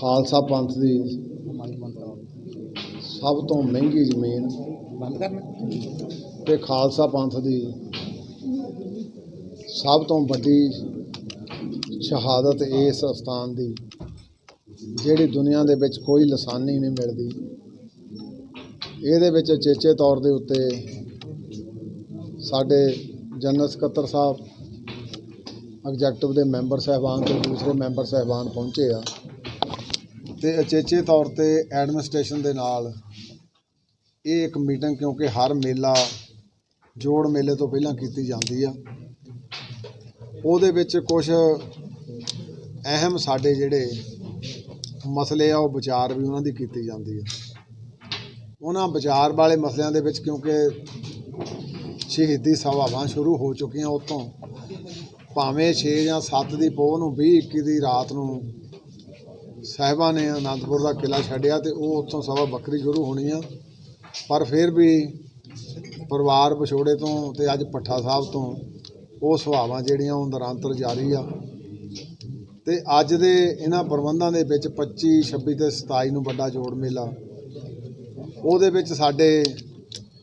ਖਾਲਸਾ ਪੰਥ ਦੀ ਸਭ ਤੋਂ ਮਹਿੰਗੀ ਜ਼ਮੀਨ ਤੇ ਖਾਲਸਾ ਪੰਥ ਦੀ ਸਭ ਤੋਂ ਵੱਡੀ ਸ਼ਹਾਦਤ ਇਸ ਸਥਾਨ ਦੀ ਜਿਹੜੀ ਦੁਨੀਆ ਦੇ ਵਿੱਚ ਕੋਈ ਲਸਾਨੀ ਨਹੀਂ ਮਿਲਦੀ। ਇਹਦੇ ਵਿੱਚ ਚੇਚੇ ਤੌਰ ਦੇ ਉੱਤੇ ਸਾਡੇ ਜਨਰਲ ਸਕੱਤਰ ਸਾਹਿਬ ਐਗਜ਼ੈਕਟਿਵ ਦੇ ਮੈਂਬਰ ਸਾਹਿਬਾਨ ਤੇ ਦੂਸਰੇ ਮੈਂਬਰ ਸਾਹਿਬਾਨ ਪਹੁੰਚੇ ਆ। ਤੇ ਅਚੇਚੇ ਤੌਰ ਤੇ ਐਡਮਿਨਿਸਟ੍ਰੇਸ਼ਨ ਦੇ ਨਾਲ ਇਹ ਇੱਕ ਮੀਟਿੰਗ ਕਿਉਂਕਿ ਹਰ ਮੇਲਾ, ਜੋੜ ਮੇਲੇ ਤੋਂ ਪਹਿਲਾਂ ਕੀਤੀ ਜਾਂਦੀ ਆ। ਉਹਦੇ ਵਿੱਚ ਕੁਝ ਅਹਿਮ ਸਾਡੇ ਜਿਹੜੇ ਮਸਲੇ ਆ, ਉਹ ਵਿਚਾਰ ਵੀ ਉਹਨਾਂ ਦੀ ਕੀਤੀ ਜਾਂਦੀ ਆ। ਉਹਨਾਂ ਵਿਚਾਰ ਵਾਲੇ ਮਸਲਿਆਂ ਦੇ ਵਿੱਚ ਕਿਉਂਕਿ ਸ਼ਹੀਦੀ ਸਭਾਵਾਂ ਸ਼ੁਰੂ ਹੋ ਚੁੱਕੀਆਂ ਉਤੋਂ ਭਾਵੇਂ 6 ਜਾਂ 7 ਦੀ ਪੋਹ ਨੂੰ 20 21 ਦੀ ਰਾਤ ਨੂੰ ਸਾਹਿਬਾਂ ਨੇ ਅਨੰਦਪੁਰ ਦਾ ਕਿਲਾ ਛੱਡਿਆ ਤੇ ਉਹ ਉੱਥੋਂ ਸਭਾ ਵੱਖਰੀ ਸ਼ੁਰੂ ਹੋਣੀ ਆ ਪਰ ਫਿਰ ਵੀ ਪਰਿਵਾਰ ਵਿਛੋੜੇ ਤੋਂ ਤੇ ਅੱਜ ਪੱਠਾ ਸਾਹਿਬ ਤੋਂ ਉਹ ਸੁਭਾਵਾਂ ਜਿਹੜੀਆਂ ਉਹ ਨਿਰੰਤਰ ਜਾਰੀ ਆ। ਤੇ ਅੱਜ ਦੇ ਇਹਨਾਂ ਪ੍ਰਬੰਧਾਂ ਦੇ ਵਿੱਚ 25 26 ਤੇ 27 ਨੂੰ ਵੱਡਾ ਜੋੜ ਮੇਲਾ। ਉਹਦੇ ਵਿੱਚ ਸਾਡੇ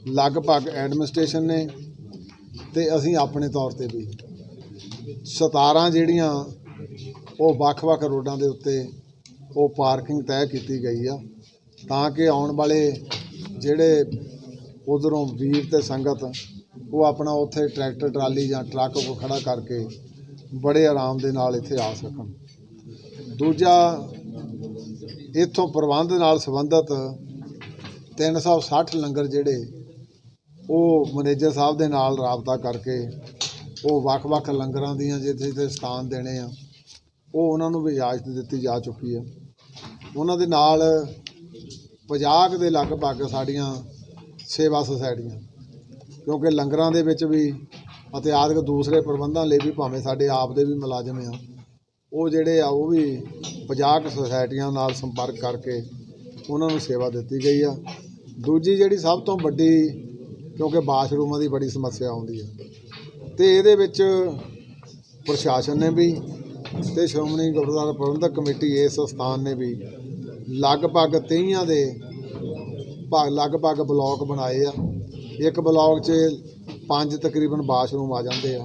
ਲਗਭਗ ਐਡਮਿਨਿਸਟ੍ਰੇਸ਼ਨ ਨੇ ਤੇ ਅਸੀਂ ਆਪਣੇ ਤੌਰ ਤੇ ਵੀ 17 ਜਿਹੜੀਆਂ ਉਹ ਵੱਖ-ਵੱਖ ਰੋਡਾਂ ਦੇ ਉੱਤੇ ਉਹ ਪਾਰਕਿੰਗ ਤੈਅ ਕੀਤੀ ਗਈ ਆ ਤਾਂ ਕਿ ਆਉਣ ਵਾਲੇ ਜਿਹੜੇ ਉਧਰੋਂ ਵੀਰ ਤੇ ਸੰਗਤ, ਉਹ ਆਪਣਾ ਉੱਥੇ ਟਰੈਕਟਰ, ਟਰਾਲੀ ਜਾਂ ਟਰੱਕ ਕੋ ਖੜਾ ਕਰਕੇ ਬੜੇ ਆਰਾਮ ਦੇ ਨਾਲ ਇੱਥੇ ਆ ਸਕਣ। ਦੂਜਾ, ਇੱਥੋਂ ਪ੍ਰਬੰਧ ਨਾਲ ਸੰਬੰਧਿਤ 360 ਲੰਗਰ ਜਿਹੜੇ, ਉਹ ਮੈਨੇਜਰ ਸਾਹਿਬ ਦੇ ਨਾਲ ਰਾਬਤਾ ਕਰਕੇ ਉਹ ਵੱਖ-ਵੱਖ ਲੰਗਰਾਂ ਦੀਆਂ ਜਿੱਥੇ ਜਿੱਥੇ ਸਥਾਨ ਦੇਣੇ ਆ, ਉਹ ਉਹਨਾਂ ਨੂੰ ਵੀ ਇਜਾਜ਼ਤ ਦਿੱਤੀ ਜਾ ਚੁੱਕੀ ਹੈ ਉਹਨਾਂ ਦੇ ਨਾਲ 50 ਦੇ ਲਗਭਗ ਸਾਡੀਆਂ ਸੇਵਾ ਸੁਸਾਇਟੀਆਂ। ਕਿਉਂਕਿ ਲੰਗਰਾਂ ਦੇ ਵਿੱਚ ਵੀ ਅਤੇ ਆਦਿਕ ਦੂਸਰੇ ਪ੍ਰਬੰਧਾਂ ਲਈ ਵੀ ਭਾਵੇਂ ਸਾਡੇ ਆਪ ਦੇ ਵੀ ਮੁਲਾਜ਼ਮ ਆ, ਉਹ ਜਿਹੜੇ ਆ, ਉਹ ਵੀ 50 ਸੁਸਾਇਟੀਆਂ ਨਾਲ ਸੰਪਰਕ ਕਰਕੇ ਉਹਨਾਂ ਨੂੰ ਸੇਵਾ ਦਿੱਤੀ ਗਈ ਆ। ਦੂਜੀ ਜਿਹੜੀ ਸਭ ਤੋਂ ਵੱਡੀ, ਕਿਉਂਕਿ ਬਾਥਰੂਮਾਂ ਦੀ ਬੜੀ ਸਮੱਸਿਆ ਆਉਂਦੀ ਆ, ਤੇ ਇਹਦੇ ਵਿੱਚ ਪ੍ਰਸ਼ਾਸਨ ਨੇ ਵੀ ਤੇ ਸ਼੍ਰੋਮਣੀ ਗੁਰਦੁਆਰਾ ਪ੍ਰਬੰਧਕ ਕਮੇਟੀ ਇਸ ਸਥਾਨ ਨੇ ਵੀ ਲਗਭਗ 23 ਦੇ ਭਾਗ ਲਗਭਗ ਬਲਾਕ ਬਣਾਏ ਆ। ਇੱਕ ਬਲਾਕ 'ਚ ਪੰਜ ਤਕਰੀਬਨ ਬਾਥਰੂਮ ਆ ਜਾਂਦੇ ਆ।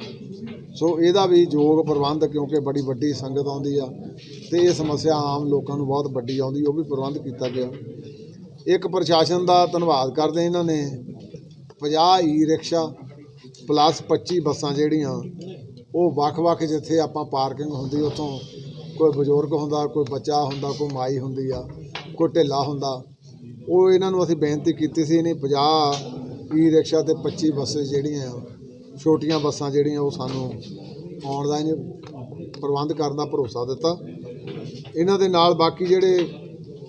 ਸੋ ਇਹਦਾ ਵੀ ਯੋਗ ਪ੍ਰਬੰਧ ਕਿਉਂਕਿ ਬੜੀ ਵੱਡੀ ਸੰਗਤ ਆਉਂਦੀ ਆ ਤੇ ਇਹ ਸਮੱਸਿਆ ਆਮ ਲੋਕਾਂ ਨੂੰ ਬਹੁਤ ਵੱਡੀ ਆਉਂਦੀ, ਉਹ ਵੀ ਪ੍ਰਬੰਧ ਕੀਤਾ ਗਿਆ। ਇੱਕ ਪ੍ਰਸ਼ਾਸਨ ਦਾ ਧੰਨਵਾਦ ਕਰਦੇ ਇਹਨਾਂ ਨੇ। 50 ਈ ਰਿਕਸ਼ਾ ਪਲੱਸ 25 ਬੱਸਾਂ ਜਿਹੜੀਆਂ, ਉਹ ਵੱਖ-ਵੱਖ ਜਿੱਥੇ ਆਪਾਂ ਪਾਰਕਿੰਗ ਹੁੰਦੀ, ਉੱਥੋਂ ਕੋਈ ਬਜ਼ੁਰਗ ਹੁੰਦਾ, ਕੋਈ ਬੱਚਾ ਹੁੰਦਾ, ਕੋਈ ਮਾਈ ਹੁੰਦੀ ਆ, ਕੋਈ ਢਿੱਲਾ ਹੁੰਦਾ, ਉਹ ਇਹਨਾਂ ਨੂੰ ਅਸੀਂ ਬੇਨਤੀ ਕੀਤੀ ਸੀ ਨਹੀਂ 50 ਈ ਰਿਕਸ਼ਾ ਤੇ 25 ਬੱਸੇ ਜਿਹੜੀਆਂ ਆ, ਛੋਟੀਆਂ ਬੱਸਾਂ ਜਿਹੜੀਆਂ ਉਹ ਸਾਨੂੰ ਆਉਣ ਦਾ ਇਹਨੇ ਪ੍ਰਬੰਧ ਕਰਨ ਦਾ ਭਰੋਸਾ ਦਿੱਤਾ। ਇਹਨਾਂ ਦੇ ਨਾਲ ਬਾਕੀ ਜਿਹੜੇ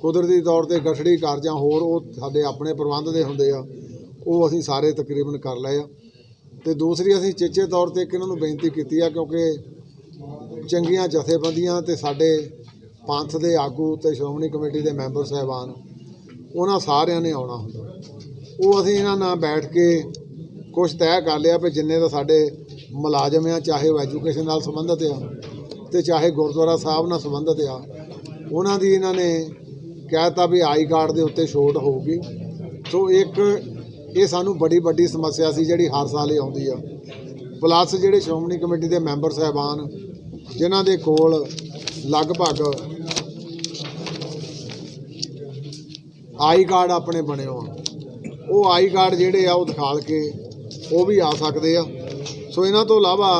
ਕੁਦਰਤੀ ਤੌਰ ਤੇ ਗਠੜੀ ਕਾਰਜਾਂ ਹੋਰ ਉਹ ਸਾਡੇ ਆਪਣੇ ਪ੍ਰਬੰਧ ਦੇ ਹੁੰਦੇ ਆ, ਉਹ ਅਸੀਂ ਸਾਰੇ ਤਕਰੀਬਨ ਕਰ ਲਏ ਆ। ਤੇ ਦੂਸਰੀ ਅਸੀਂ ਚੇਚੇ ਤੌਰ ਤੇ ਇੱਕ ਇਹਨਾਂ ਨੂੰ ਬੇਨਤੀ ਕੀਤੀ ਆ ਕਿਉਂਕਿ ਚੰਗੀਆਂ ਜਥੇਬੰਦੀਆਂ ਤੇ ਸਾਡੇ ਪੰਥ ਦੇ ਆਗੂ ਤੇ ਸ਼੍ਰੋਮਣੀ ਕਮੇਟੀ ਦੇ ਮੈਂਬਰ ਸਾਹਿਬਾਨ, ਉਹਨਾਂ ਸਾਰਿਆਂ ਨੇ ਆਉਣਾ ਹੁੰਦਾ। ਉਹ ਅਸੀਂ ਇਹਨਾਂ ਨਾਲ ਬੈਠ ਕੇ ਕੁਝ ਤੈਅ ਕਰ ਲਿਆ ਵੀ ਜਿੰਨੇ ਤਾਂ ਸਾਡੇ ਮੁਲਾਜ਼ਮ ਆ, ਚਾਹੇ ਉਹ ਐਜੂਕੇਸ਼ਨ ਨਾਲ ਸੰਬੰਧਿਤ ਆ ਤੇ ਚਾਹੇ ਗੁਰਦੁਆਰਾ ਸਾਹਿਬ ਨਾਲ ਸੰਬੰਧਿਤ ਆ, ਉਹਨਾਂ ਦੀ ਇਹਨਾਂ ਨੇ ਕਹਿਤਾ ਵੀ ਆਈ ਕਾਰਡ ਦੇ ਉੱਤੇ ਛੋਟ ਹੋਊਗੀ। ਸੋ ਇੱਕ, ਇਹ ਸਾਨੂੰ ਬੜੀ ਵੱਡੀ ਸਮੱਸਿਆ ਸੀ ਜਿਹੜੀ ਹਰ ਸਾਲ ਹੀ ਆਉਂਦੀ ਆ। ਪਲੱਸ ਜਿਹੜੇ ਸ਼੍ਰੋਮਣੀ ਕਮੇਟੀ ਦੇ ਮੈਂਬਰ ਸਾਹਿਬਾਨ, ਜਿਨ੍ਹਾਂ ਦੇ ਕੋਲ ਲਗਭਗ ਆਈ ਕਾਰਡ ਆਪਣੇ ਬਣੇ ਹੋਣ, ਉਹ ਆਈ ਕਾਰਡ ਜਿਹੜੇ ਆ ਉਹ ਦਿਖਾਲ ਕੇ ਉਹ ਵੀ ਆ ਸਕਦੇ ਆ। ਸੋ ਇਹਨਾਂ ਤੋਂ ਇਲਾਵਾ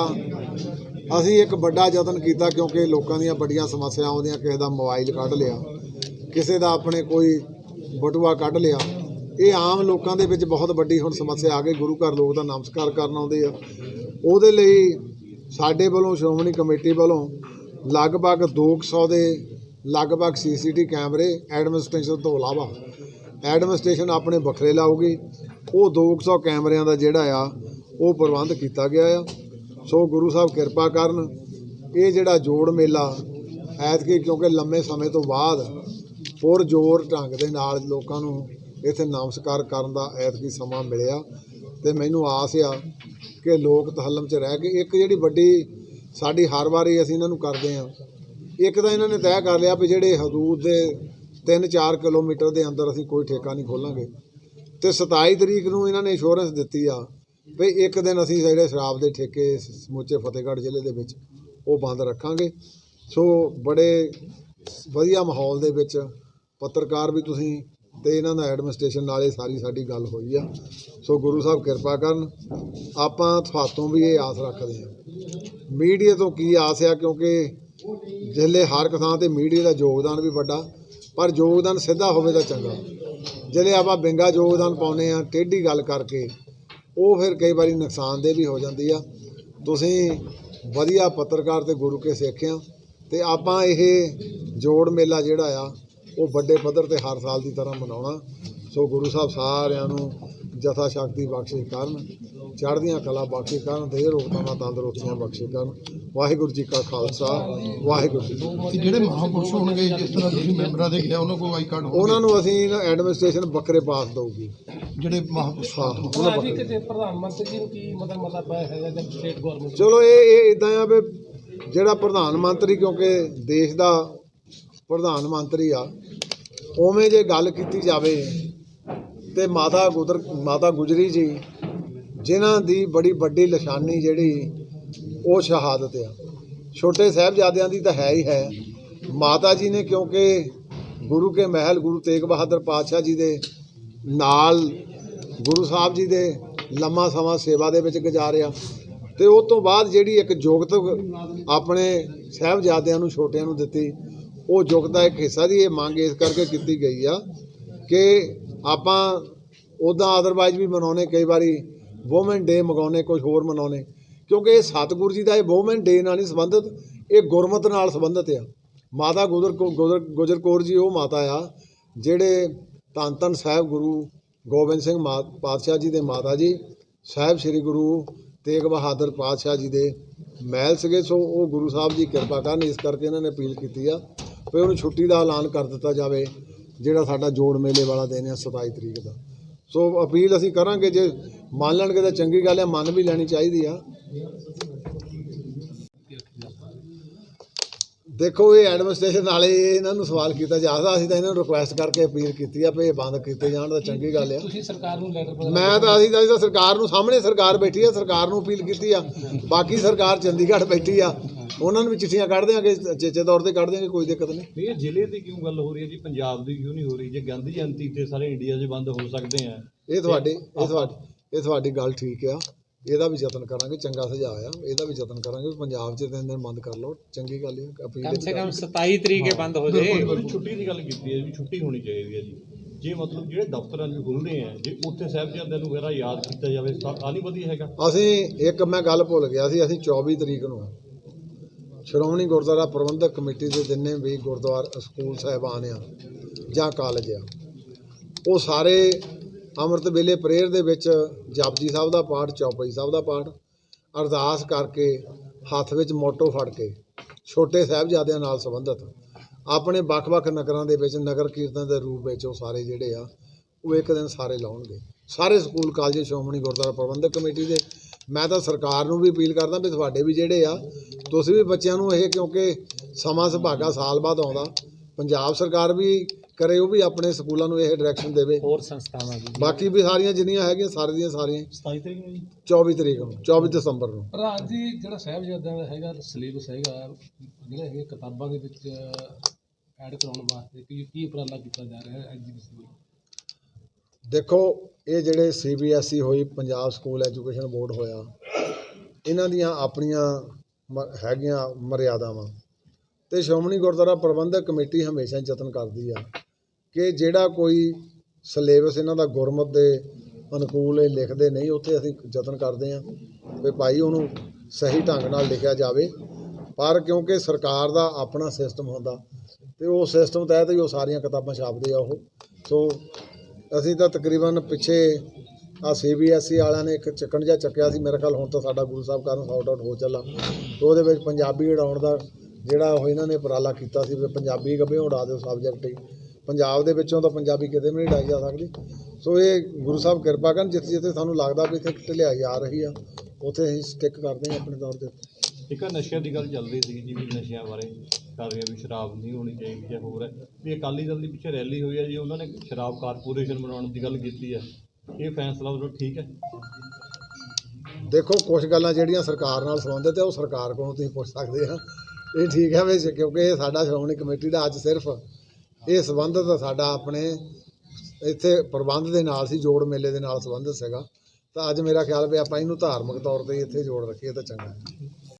ਅਸੀਂ ਇੱਕ ਵੱਡਾ ਯਤਨ ਕੀਤਾ ਕਿਉਂਕਿ ਲੋਕਾਂ ਦੀਆਂ ਵੱਡੀਆਂ ਸਮੱਸਿਆ ਆਉਂਦੀਆਂ, ਕਿਸੇ ਦਾ ਮੋਬਾਈਲ ਕੱਢ ਲਿਆ, ਕਿਸੇ ਦਾ ਆਪਣੇ ਕੋਈ ਬਟੂਆ ਕੱਢ ਲਿਆ। ਇਹ ਆਮ ਲੋਕਾਂ ਦੇ ਵਿੱਚ ਬਹੁਤ ਵੱਡੀ ਹੁਣ ਸਮੱਸਿਆ ਆ ਗਈ। ਗੁਰੂ ਘਰ ਲੋਕ ਦਾ ਨਮਸਕਾਰ ਕਰਨ ਆਉਂਦੇ ਆ। ਉਹਦੇ ਲਈ ਸਾਡੇ ਵੱਲੋਂ, ਸ਼੍ਰੋਮਣੀ ਕਮੇਟੀ ਵੱਲੋਂ ਲਗਭਗ 200 ਦੇ ਲਗਭਗ ਸੀਸੀਟੀ ਕੈਮਰੇ, ਐਡਮਿਨਿਸਟ੍ਰੇਸ਼ਨ ਤੋਂ ਇਲਾਵਾ ਐਡਮਿਨਿਸਟ੍ਰੇਸ਼ਨ ਆਪਣੇ ਵੱਖਰੇ ਲਾਊਗੀ। ਉਹ 200 ਕੈਮਰਿਆਂ ਦਾ ਜਿਹੜਾ ਆ, ਉਹ ਪ੍ਰਬੰਧ ਕੀਤਾ ਗਿਆ ਆ। ਸੋ ਗੁਰੂ ਸਾਹਿਬ ਕਿਰਪਾ ਕਰਨ, ਇਹ ਜਿਹੜਾ ਜੋੜ ਮੇਲਾ ਐਤਕੀ ਕਿਉਂਕਿ ਲੰਮੇ ਸਮੇਂ ਤੋਂ ਬਾਅਦ ਹੋਰ ਜ਼ੋਰ ਢੰਗ ਦੇ ਨਾਲ ਲੋਕਾਂ ਨੂੰ ਇੱਥੇ ਨਮਸਕਾਰ ਕਰਨ ਦਾ ਐਤਕੀ ਸਮਾਂ ਮਿਲਿਆ ਤੇ ਮੈਨੂੰ ਆਸ ਆ ਕਿ ਲੋਕ ਤਹੱਲਮ 'ਚ ਰਹਿ ਕੇ ਇੱਕ ਜਿਹੜੀ ਵੱਡੀ ਸਾਡੀ ਹਰ ਵਾਰੀ ਅਸੀਂ ਇਹਨਾਂ ਨੂੰ ਕਰਦੇ ਆ ਇੱਕ ਤਾਂ ਇਹਨਾਂ ਨੇ ਤੈਅ ਕਰ ਲਿਆ ਵੀ ਜਿਹੜੇ ਹਦੂਦ ਦੇ 3-4 ਕਿਲੋਮੀਟਰ ਦੇ ਅੰਦਰ ਅਸੀਂ ਕੋਈ ਠੇਕਾ ਨਹੀਂ ਖੋਲਾਂਗੇ। ਤੇ 27 ਤਰੀਕ ਨੂੰ ਇਹਨਾਂ ਨੇ ਇੰਸ਼ੋਰੈਂਸ ਦਿੱਤੀ ਆ ਵੀ ਇੱਕ ਦਿਨ ਅਸੀਂ ਜਿਹੜੇ ਸ਼ਰਾਬ ਦੇ ਠੇਕੇ ਸਮੁੱਚੇ ਫਤਿਹਗੜ੍ਹ ਜ਼ਿਲ੍ਹੇ ਦੇ ਵਿੱਚ ਉਹ ਬੰਦ ਰੱਖਾਂਗੇ। ਸੋ ਬੜੇ ਵਧੀਆ ਮਾਹੌਲ ਦੇ ਵਿੱਚ ਪੱਤਰਕਾਰ ਵੀ ਤੁਸੀਂ ਤੇ ਇਹਨਾਂ ਦਾ ਐਡਮਿਨਿਸਟ੍ਰੇਸ਼ਨ ਨਾਲ ਇਹ ਸਾਰੀ ਸਾਡੀ ਗੱਲ ਹੋਈ ਆ। ਸੋ ਗੁਰੂ ਸਾਹਿਬ ਕਿਰਪਾ ਕਰਨ, ਆਪਾਂ ਤੁਹਾਤੋਂ ਵੀ ਇਹ ਆਸ ਰੱਖਦੇ ਹਾਂ। ਮੀਡੀਆ ਤੋਂ ਕੀ ਆਸ ਆ, ਕਿਉਂਕਿ ਜਿਹੜੇ ਹਰ ਇੱਕ ਥਾਂ ਤੇ ਮੀਡੀਆ ਦਾ ਯੋਗਦਾਨ ਵੀ ਵੱਡਾ, ਪਰ ਯੋਗਦਾਨ ਸਿੱਧਾ ਹੋਵੇ ਤਾਂ ਚੰਗਾ। ਜਿਹੜੇ ਆਪਾਂ ਬਿੰਗਾ ਯੋਗਦਾਨ ਪਾਉਨੇ ਆ ਟੇਢੀ ਗੱਲ ਕਰਕੇ, ਉਹ ਫਿਰ ਕਈ ਵਾਰੀ ਨੁਕਸਾਨਦੇ ਵੀ ਹੋ ਜਾਂਦੀ ਆ। ਤੁਸੀਂ ਵਧੀਆ ਪੱਤਰਕਾਰ ਤੇ ਗੁਰੂ ਕੇ ਸਿੱਖਿਆ, ਤੇ ਆਪਾਂ ਇਹ ਜੋੜ ਮੇਲਾ ਜਿਹੜਾ ਆ ਉਹ ਵੱਡੇ ਪੱਧਰ ਤੇ ਹਰ ਸਾਲ ਦੀ ਤਰ੍ਹਾਂ ਮਨਾਉਣਾ। ਸੋ ਗੁਰੂ ਸਾਹਿਬ ਸਾਰਿਆਂ ਨੂੰ ਜਥਾ ਸ਼ਕਤੀ ਬਖਸ਼ੇ ਕਰਨ ਚੜ੍ਹਦੀਆਂ ਕਲਾ ਬਖਸ਼ੇ ਕਰਨ ਦੇ ਰੋਗਤਾਂ ਤੰਦਰੁਸਤੀਆਂ ਬਖਸ਼ੇ ਕਰਨ। ਵਾਹਿਗੁਰੂ ਜੀ ਕਾ ਖਾਲਸਾ ਵਾਹਿਗੁਰੂ ਜੀ ਜਿਹੜੇ ਮਹਾਂਪੁਰਸ਼ ਹੋਣਗੇ ਜਿਸ ਤਰ੍ਹਾਂ ਤੁਸੀਂ ਮੈਂਬਰਾਂ ਦੇ ਗਿਆ ਉਹਨਾਂ ਕੋਲ ਆਈ ਕਾਰਡ ਹੋਣਗੇ? ਉਹਨਾਂ ਨੂੰ ਅਸੀਂ ਐਡਮਿਨਿਸਟ੍ਰੇਸ਼ਨ ਬੱਕਰੇ ਪਾਸ ਦਊਗੀ। ਜਿਹੜੇ ਮਹਾਂਪੁਰਸ਼ ਹਾਂ ਉਹਨਾਂ ਬੱਕਰੇ ਕਿ ਪ੍ਰਧਾਨ ਮੰਤਰੀ ਨੂੰ ਕੀ ਮਤਲਬ ਮਤਾ ਪਾਇਆ ਹੈਗਾ ਜਾਂ ਸਟੇਟ ਗਵਰਨਮੈਂਟ ਚਲੋ ਇਹ ਇਹ ਇਦਾਂ ਆ ਵੀ ਜਿਹੜਾ ਪ੍ਰਧਾਨ ਮੰਤਰੀ ਕਿਉਂਕਿ ਦੇਸ਼ ਦਾ ਪ੍ਰਧਾਨ ਮੰਤਰੀ ਆ ਉਵੇਂ ਜੇ ਗੱਲ ਕੀਤੀ ਜਾਵੇ ਤੇ ਮਾਤਾ ਗੁਜਰ ਮਾਤਾ ਗੁਜਰੀ ਜੀ, ਜਿਨ੍ਹਾਂ ਦੀ ਬੜੀ ਵੱਡੀ ਨਿਸ਼ਾਨੀ ਜਿਹੜੀ ਉਹ ਸ਼ਹਾਦਤ ਆ। ਛੋਟੇ ਸਾਹਿਬਜ਼ਾਦਿਆਂ ਦੀ ਤਾਂ ਹੈ ਹੀ ਹੈ। ਮਾਤਾ ਜੀ ਨੇ ਕਿਉਂਕਿ ਗੁਰੂ ਕੇ ਮਹਿਲ, ਗੁਰੂ ਤੇਗ ਬਹਾਦਰ ਪਾਤਸ਼ਾਹ ਜੀ ਦੇ ਨਾਲ ਗੁਰੂ ਸਾਹਿਬ ਜੀ ਦੇ ਲੰਮਾ ਸਮਾਂ ਸੇਵਾ ਦੇ ਵਿੱਚ ਗੁਜ਼ਾਰਿਆ। ਤੇ ਉਸ ਤੋਂ ਬਾਅਦ ਜਿਹੜੀ ਇੱਕ ਯੋਗਤ ਆਪਣੇ ਸਾਹਿਬਜ਼ਾਦਿਆਂ ਨੂੰ, ਛੋਟਿਆਂ ਨੂੰ ਦਿੱਤੀ। ਉਹ ਯੋਗਤਾ ਇੱਕ ਹਿੱਸਾ ਦੀ ਇਹ ਮੰਗ ਇਸ ਕਰਕੇ ਕੀਤੀ ਗਈ ਆ ਕਿ ਆਪਾਂ ਉਦਾਂ ਅਦਰਵਾਈਜ਼ ਵੀ ਮਨਾਉਨੇ ਕਈ ਵਾਰੀ ਵੂਮਨ ਡੇ ਮਗਾਉਨੇ ਕੁਝ ਹੋਰ ਮਨਾਉਨੇ ਕਿਉਂਕਿ ਇਹ ਸਤਿਗੁਰੂ ਜੀ ਦਾ ਇਹ ਵੂਮਨ ਡੇ ਨਾਲ ਨਹੀਂ ਸੰਬੰਧਿਤ, ਇਹ ਗੁਰਮਤ ਨਾਲ ਸੰਬੰਧਿਤ ਆ। ਮਾਤਾ ਗੁਜਰ ਗੁਜਰ ਗੁਜਰ ਕੌਰ ਜੀ, ਉਹ ਮਾਤਾ ਆ, ਜਿਹੜੇ ਧੰਨ ਧੰਨ ਸਾਹਿਬ ਗੁਰੂ ਗੋਬਿੰਦ ਸਿੰਘ ਮਾ- ਪਾਤਸ਼ਾਹ ਜੀ ਦੇ ਮਾਤਾ ਜੀ, ਸਾਹਿਬ ਸ੍ਰੀ ਗੁਰੂ ਤੇਗ ਬਹਾਦਰ ਪਾਤਸ਼ਾਹ ਜੀ ਦੇ ਮਹਿਲ ਸੀਗੇ। ਸੋ ਉਹ ਗੁਰੂ ਸਾਹਿਬ ਜੀ ਕਿਰਪਾ ਕਰਨ ਇਸ ਕਰਕੇ ਇਹਨਾਂ ਨੇ ਅਪੀਲ ਕੀਤੀ ਆ ਵੀ ਉਹਨੂੰ ਛੁੱਟੀ ਦਾ ਐਲਾਨ ਕਰ ਦਿੱਤਾ ਜਾਵੇ ਜਿਹੜਾ ਸਾਡਾ ਜੋੜ ਮੇਲੇ ਵਾਲਾ ਦਿਨ ਆ 27 ਤਰੀਕ ਦਾ। ਸੋ ਅਪੀਲ ਅਸੀਂ ਕਰਾਂਗੇ ਜੇ ਮੰਨ ਲੈਣਗੇ ਤਾਂ ਚੰਗੀ ਗੱਲ ਹੈ ਮੰਨ ਵੀ ਲੈਣੀ ਚਾਹੀਦੀ ਆ। ਦੇਖੋ ਇਹ ਐਡਮਿਨਿਸਟ੍ਰੇਸ਼ਨ ਵਾਲੇ ਇਹਨਾਂ ਨੂੰ ਸਵਾਲ ਕੀਤਾ ਜਾਂਦਾ ਅਸੀਂ ਤਾਂ ਇਹਨਾਂ ਨੂੰ ਰਿਕੁਐਸਟ ਕਰਕੇ ਅਪੀਲ ਕੀਤੀ ਆ ਵੀ ਇਹ ਬੰਦ ਕੀਤੇ ਜਾਣ ਤਾਂ ਚੰਗੀ ਗੱਲ ਆ। ਤੁਸੀਂ ਸਰਕਾਰ ਨੂੰ ਲੈਟਰ ਮੈਂ ਤਾਂ ਅਸੀਂ ਤਾਂ ਸਰਕਾਰ ਨੂੰ ਸਾਹਮਣੇ ਸਰਕਾਰ ਬੈਠੀ ਆ ਸਰਕਾਰ ਨੂੰ ਅਪੀਲ ਕੀਤੀ ਆ। ਬਾਕੀ ਸਰਕਾਰ ਚੰਡੀਗੜ੍ਹ ਬੈਠੀ ਆ। ਉਹਨਾਂ ਨੂੰ ਵੀ ਚਿੱਠੀਆਂ ਕੱਢ ਦਿਆਂਗੇ ਚੇਚੇ ਤੌਰ ਤੇ ਕੱਢ ਦਿਆਂਗੇ ਕੋਈ ਦਿੱਕਤ ਨਹੀਂ। ਨਹੀਂ ਇਹ ਜ਼ਿਲ੍ਹੇ ਦੀ ਕਿਉਂ ਗੱਲ ਹੋ ਰਹੀ ਹੈ ਜੀ? ਪੰਜਾਬ ਦੀ ਕਿਉਂ ਨਹੀਂ ਹੋ ਰਹੀ? ਜੇ ਗਾਂਧੀ ਜਯੰਤੀ ਤੇ ਸਾਰੇ ਇੰਡੀਆ 'ਚ ਬੰਦ ਹੋ ਸਕਦੇ ਆ ਇਹ ਤੁਹਾਡੀ ਇਹ ਤੁਹਾਡੀ ਇਹ ਤੁਹਾਡੀ ਗੱਲ ਠੀਕ ਆ। ਇਹਦਾ ਵੀ ਯਤਨ ਕਰਾਂਗੇ ਚੰਗਾ ਸੁਝਾਅ ਆ। ਇਹਦਾ ਵੀ ਯਤਨ ਕਰਾਂਗੇ ਪੰਜਾਬ 'ਚ ਤਿੰਨ ਦਿਨ ਬੰਦ ਕਰ ਲਓ। ਚੰਗੀ ਗੱਲ ਆ ਅਪੀਲ ਕਮ ਸੇ ਕਮ 27 ਤਰੀਕੇ ਬੰਦ ਹੋ ਜੇ ਬਿਲਕੁਲ ਛੁੱਟੀ ਦੀ ਗੱਲ ਕੀਤੀ ਹੈ ਵੀ ਛੁੱਟੀ ਹੋਣੀ ਚਾਹੀਦੀ ਹੈ ਜੀ। ਜੇ ਮਤਲਬ ਜਿਹੜੇ ਦਫ਼ਤਰਾਂ 'ਚ ਖੁੱਲ੍ਹਦੇ ਆ ਜੇ ਉੱਥੇ ਸਾਹਿਬਜ਼ਾਦਿਆਂ ਨੂੰ ਵਗੈਰਾ ਯਾਦ ਕੀਤਾ ਜਾਵੇ ਤਾਂ ਆ ਨਹੀਂ ਵਧੀਆ ਹੈਗਾ। ਅਸੀਂ ਇੱਕ ਮੈਂ ਗੱਲ ਭੁੱਲ ਗਿਆ ਸੀ ਅਸੀਂ 24 ਤਰੀਕ ਨੂੰ ਸ਼੍ਰੋਮਣੀ ਗੁਰਦੁਆਰਾ ਪ੍ਰਬੰਧਕ ਕਮੇਟੀ ਦੇ ਜਿੰਨੇ ਵੀ ਗੁਰਦੁਆਰਾ, ਸਕੂਲ ਸਾਹਿਬਾਨ ਆ ਜਾਂ ਕਾਲਜ ਆ, ਉਹ ਸਾਰੇ ਅੰਮ੍ਰਿਤ ਵੇਲੇ ਪ੍ਰੇਅਰ ਦੇ ਵਿੱਚ ਜਪਜੀ ਸਾਹਿਬ ਦਾ ਪਾਠ, ਚੌਪਈ ਸਾਹਿਬ ਦਾ ਪਾਠ, ਅਰਦਾਸ ਕਰਕੇ ਹੱਥ ਵਿੱਚ ਮੋਟੋ ਫੜ ਕੇ ਛੋਟੇ ਸਾਹਿਬਜ਼ਾਦਿਆਂ ਨਾਲ ਸੰਬੰਧਿਤ ਆਪਣੇ ਵੱਖ-ਵੱਖ ਨਗਰਾਂ ਦੇ ਵਿੱਚ, ਨਗਰ ਕੀਰਤਨ ਦੇ ਰੂਪ ਵਿੱਚ ਉਹ ਸਾਰੇ ਜਿਹੜੇ ਆ, ਉਹ ਇੱਕ ਦਿਨ ਸਾਰੇ ਲਾਉਣਗੇ। ਸਾਰੇ school, college, Shiromani Gurdwara Parbandhak committee ਦੇ ਮੈਂ ਤਾਂ ਸਰਕਾਰ ਨੂੰ ਵੀ ਅਪੀਲ ਕਰਦਾ ਵੀ ਤੁਹਾਡੇ ਵੀ ਜਿਹੜੇ ਆ ਤੁਸੀਂ ਵੀ ਬੱਚਿਆਂ ਨੂੰ ਇਹ ਕਿਉਂਕਿ ਸਮਾਂ ਸੁਭਾਗਾ ਸਾਲ ਬਾਅਦ ਆਉਂਦਾ ਪੰਜਾਬ ਸਰਕਾਰ ਵੀ ਕਰੇ ਉਹ ਵੀ ਆਪਣੇ ਸਕੂਲਾਂ ਨੂੰ ਇਹ ਡਾਇਰੈਕਸ਼ਨ ਦੇਵੇ। ਹੋਰ ਸੰਸਥਾਵਾਂ ਵੀ। ਬਾਕੀ ਵੀ ਸਾਰੀਆਂ ਜਿੰਨੀਆਂ ਹੈਗੀਆਂ ਸਾਰੀਆਂ ਦੀਆਂ ਸਾਰੀਆਂ। 27 ਤਰੀਕ ਨੂੰ ਜੀ। 24 ਤਰੀਕ ਨੂੰ 24 ਦਸੰਬਰ ਨੂੰ। ਪ੍ਰਧਾਨ ਜੀ ਜਿਹੜਾ ਸਾਹਿਬਜ਼ਾਦਿਆਂ ਦਾ ਹੈਗਾ ਸਿਲੇਬਸ ਹੈਗਾ ਜਿਹੜੇ ਹੈਗੇ ਕਿਤਾਬਾਂ ਦੇ ਵਿੱਚ ਐਡ ਕਰਾਉਣ ਵਾਸਤੇ ਕੀ ਕੀ ਉਪਰਾਲਾ ਕੀਤਾ ਜਾ ਰਿਹਾ ਹੈ ਐਗਜ਼ੀਬਿਸ਼ਨ ਵੱਲੋਂ? ਦੇਖੋ, ਇਹ ਜਿਹੜੇ ਸੀਬੀਐਸਈ E ਹੋਈ, ਪੰਜਾਬ ਸਕੂਲ ਐਜੂਕੇਸ਼ਨ ਬੋਰਡ ਹੋਇਆ, ਇਹਨਾਂ ਦੀਆਂ ਆਪਣੀਆਂ ਮ- ਹੈਗੀਆਂ ਮਰਿਆਦਾਵਾਂ। ਤੇ ਸ਼੍ਰੋਮਣੀ ਗੁਰਦੁਆਰਾ ਪ੍ਰਬੰਧਕ ਕਮੇਟੀ ਹਮੇਸ਼ਾ ਯਤਨ ਕਰਦੀ ਆ ਕਿ ਜਿਹੜਾ ਕੋਈ ਸਿਲੇਬਸ ਇਹਨਾਂ ਦਾ ਗੁਰਮਤ ਦੇ ਅਨੁਕੂਲ ਇਹ ਲਿਖਦੇ ਨਹੀਂ, ਉੱਥੇ ਅਸੀਂ ਯਤਨ ਕਰਦੇ ਆ ਵੀ ਭਾਈ ਉਹਨੂੰ ਸਹੀ ਢੰਗ ਨਾਲ ਲਿਖਿਆ ਜਾਵੇ। ਪਰ ਕਿਉਂਕਿ ਸਰਕਾਰ ਦਾ ਆਪਣਾ ਸਿਸਟਮ ਹੁੰਦਾ, ਤੇ ਉਹ ਸਿਸਟਮ ਤਹਿਤ ਹੀ ਉਹ ਸਾਰੀਆਂ ਕਿਤਾਬਾਂ ਛਾਪਦੇ ਆ ਉਹ। ਸੋ ਅਸੀਂ ਤਾਂ ਤਕਰੀਬਨ ਪਿੱਛੇ ਆ ਸੀਬੀਐਸਈ E ਵਾਲਿਆਂ ਨੇ ਇੱਕ ਚੱਕਣ ਜਿਹਾ ਚੱਕਿਆ ਸੀ, ਮੇਰੇ ਖਿਆਲ ਹੁਣ ਤਾਂ ਸਾਡਾ ਗੁਰੂ ਸਾਹਿਬ ਕਾਰਨ ਸੌਟ ਆਊਟ ਹੋ ਚੱਲਾ। ਉਹਦੇ ਵਿੱਚ ਪੰਜਾਬੀ ਉਡਾਉਣ ਦਾ ਜਿਹੜਾ ਉਹ ਇਹਨਾਂ ਨੇ ਉਪਰਾਲਾ ਕੀਤਾ ਸੀ, ਵੀ ਪੰਜਾਬੀ ਗੱਭੇ ਉਡਾ ਦਿਓ ਸਬਜੈਕਟ ਹੀ। ਪੰਜਾਬ ਦੇ ਵਿੱਚੋਂ ਤਾਂ ਪੰਜਾਬੀ ਕਿਤੇ ਵੀ ਨਹੀਂ ਉਡਾਈ ਜਾ ਸਕਦੀ। ਸੋ ਇਹ ਗੁਰੂ ਸਾਹਿਬ ਕਿਰਪਾ ਕਰਨ ਜਿੱਥੇ ਜਿੱਥੇ ਸਾਨੂੰ ਲੱਗਦਾ ਵੀ ਇੱਥੇ ਢਿਲਾਈ ਆ ਰਹੀ ਆ, ਉੱਥੇ ਅਸੀਂ ਸਟਿਕ ਕਰਦੇ ਹਾਂ ਆਪਣੇ ਤੌਰ ਤੇ। ਇੱਕ ਆਹ ਨਸ਼ਿਆਂ ਦੀ ਗੱਲ ਚੱਲ ਰਹੀ ਸੀ ਜੀ ਵੀ ਨਸ਼ਿਆਂ ਬਾਰੇ ਕਰ ਰਿਹਾ ਵੀ ਸ਼ਰਾਬ ਨਹੀਂ ਹੋਣੀ ਚਾਹੀਦੀ ਜਾਂ ਹੋਰ ਹੈ। ਵੀ ਅਕਾਲੀ ਦਲ ਦੀ ਪਿੱਛੇ ਰੈਲੀ ਹੋਈ ਹੈ ਜੀ, ਉਹਨਾਂ ਨੇ ਸ਼ਰਾਬ ਕਾਰਪੋਰੇਸ਼ਨ ਬਣਾਉਣ ਦੀ ਗੱਲ ਕੀਤੀ ਹੈ। ਇਹ ਫੈਸਲਾ ਉਹ ਠੀਕ ਹੈ? ਦੇਖੋ ਕੁਝ ਗੱਲਾਂ ਜਿਹੜੀਆਂ ਸਰਕਾਰ ਨਾਲ ਸੰਬੰਧਿਤ ਹੈ, ਉਹ ਸਰਕਾਰ ਕੋਲੋਂ ਤੁਸੀਂ ਪੁੱਛ ਸਕਦੇ ਆ। ਇਹ ਠੀਕ ਹੈ ਵੀ ਕਿਉਂਕਿ ਇਹ ਸਾਡਾ ਸ਼੍ਰੋਮਣੀ ਕਮੇਟੀ ਦਾ ਅੱਜ ਸਿਰਫ ਇਹ ਸੰਬੰਧਿਤ ਸਾਡਾ ਆਪਣੇ ਇੱਥੇ ਪ੍ਰਬੰਧ ਦੇ ਨਾਲ ਸੀ, ਜੋੜ ਮੇਲੇ ਦੇ ਨਾਲ ਸੰਬੰਧਿਤ ਸੀਗਾ। ਤਾਂ ਅੱਜ ਮੇਰਾ ਖਿਆਲ ਵੀ ਆਪਾਂ ਇਹਨੂੰ ਧਾਰਮਿਕ ਤੌਰ ਤੇ ਇੱਥੇ ਜੋੜ ਰੱਖੀਏ ਤਾਂ ਚੰਗਾ। ਹੈ